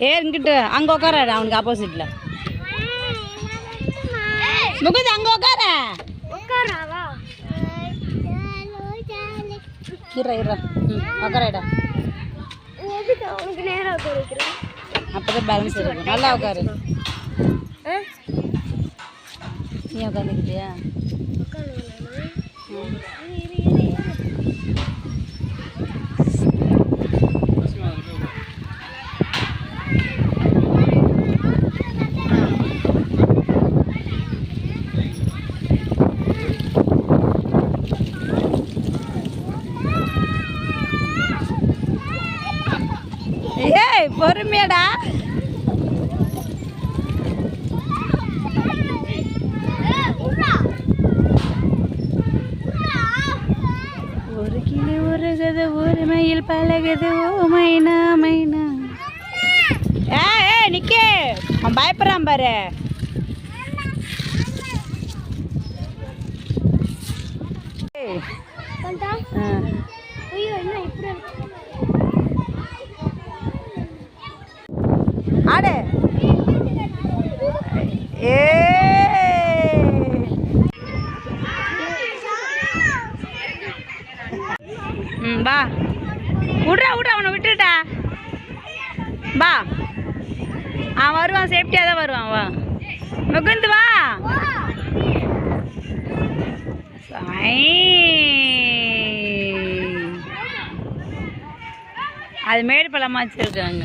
ஏ இங்கிட்டு அங்கே உட்காராரு அவனுக்கு ஆப்போசிட்டில் முகுந்த் அங்கே உட்கார உட்காரடா எதுக்கு அவனுக்கு நேரம் உட்கார வைக்கிறேன் அப்போ தான் பேலன்ஸ் இருக்கும் நல்லா உட்காரு நீ உட்காந்துக்கிட்டியா ஏய் பொறுமையாடா. ஒரு கிளி ஒரு கதை ஒரு மயில் பழகுது. ஓ மைனா மைனா. ஏ ஏ நிக்கே. அவன் பயப்படுறான் பாரு. ஏய், ஆ. ஆடு. ஏ ம் வா. விட்றா விட்றா அவனை விட்டுட்டா வா. அவன் வருவான் சேஃப்டியாக தான் வருவான் வா. முகுந்து வா. சாய். அது மேடு பழமாக வச்சுருக்காங்க.